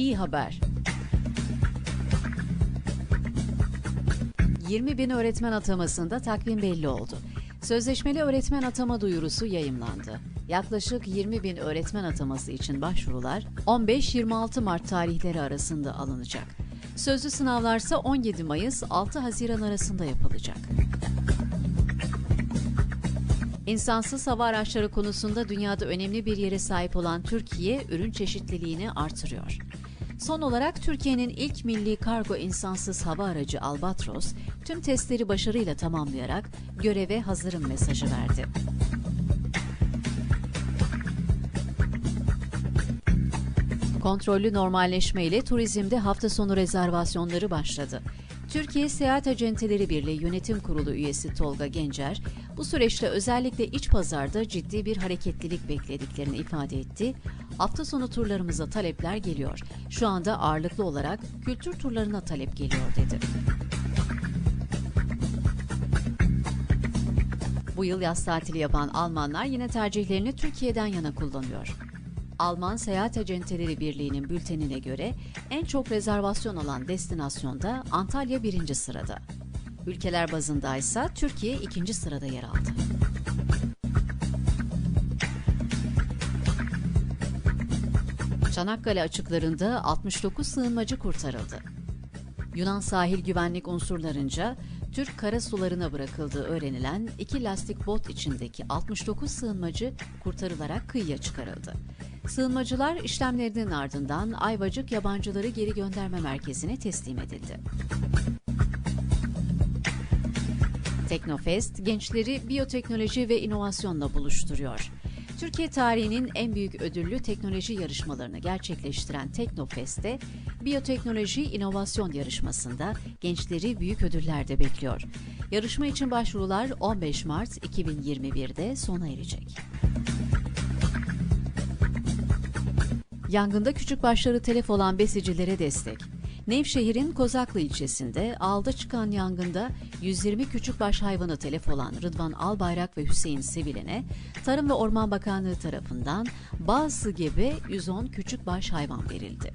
İyi haber. 20 bin öğretmen atamasında takvim belli oldu. Sözleşmeli öğretmen atama duyurusu yayımlandı. Yaklaşık 20 bin öğretmen ataması için başvurular 15-26 Mart tarihleri arasında alınacak. Sözlü sınavlar ise 17 Mayıs 6 Haziran arasında yapılacak. İnsansız hava araçları konusunda dünyada önemli bir yere sahip olan Türkiye, ürün çeşitliliğini artırıyor. Son olarak Türkiye'nin ilk milli kargo insansız hava aracı Albatros, tüm testleri başarıyla tamamlayarak göreve hazırım mesajı verdi. Kontrollü normalleşme ile turizmde hafta sonu rezervasyonları başladı. Türkiye Seyahat Acenteleri Birliği Yönetim Kurulu üyesi Tolga Gencer, bu süreçte özellikle iç pazarda ciddi bir hareketlilik beklediklerini ifade etti. Hafta sonu turlarımıza talepler geliyor. Şu anda ağırlıklı olarak kültür turlarına talep geliyor dedi. Bu yıl yaz tatili yapan Almanlar yine tercihlerini Türkiye'den yana kullanıyor. Alman Seyahat Acenteleri Birliği'nin bültenine göre en çok rezervasyon alan destinasyonda Antalya birinci sırada. Ülkeler bazında ise Türkiye ikinci sırada yer aldı. Çanakkale açıklarında 69 sığınmacı kurtarıldı. Yunan sahil güvenlik unsurlarınca Türk kara sularına bırakıldığı öğrenilen iki lastik bot içindeki 69 sığınmacı kurtarılarak kıyıya çıkarıldı. Sığınmacılar işlemlerinin ardından Ayvacık yabancıları geri gönderme merkezine teslim edildi. Teknofest gençleri biyoteknoloji ve inovasyonla buluşturuyor. Türkiye tarihinin en büyük ödüllü teknoloji yarışmalarını gerçekleştiren Teknofest'te biyoteknoloji inovasyon yarışmasında gençleri büyük ödüller de bekliyor. Yarışma için başvurular 15 Mart 2021'de sona erecek. Yangında küçük başları telef olan besicilere destek. Nevşehir'in Kozaklı ilçesinde ağılda çıkan yangında 120 küçükbaş hayvanı telef olan Rıdvan Albayrak ve Hüseyin Sevilen'e Tarım ve Orman Bakanlığı tarafından bazı gibi 110 küçükbaş hayvan verildi.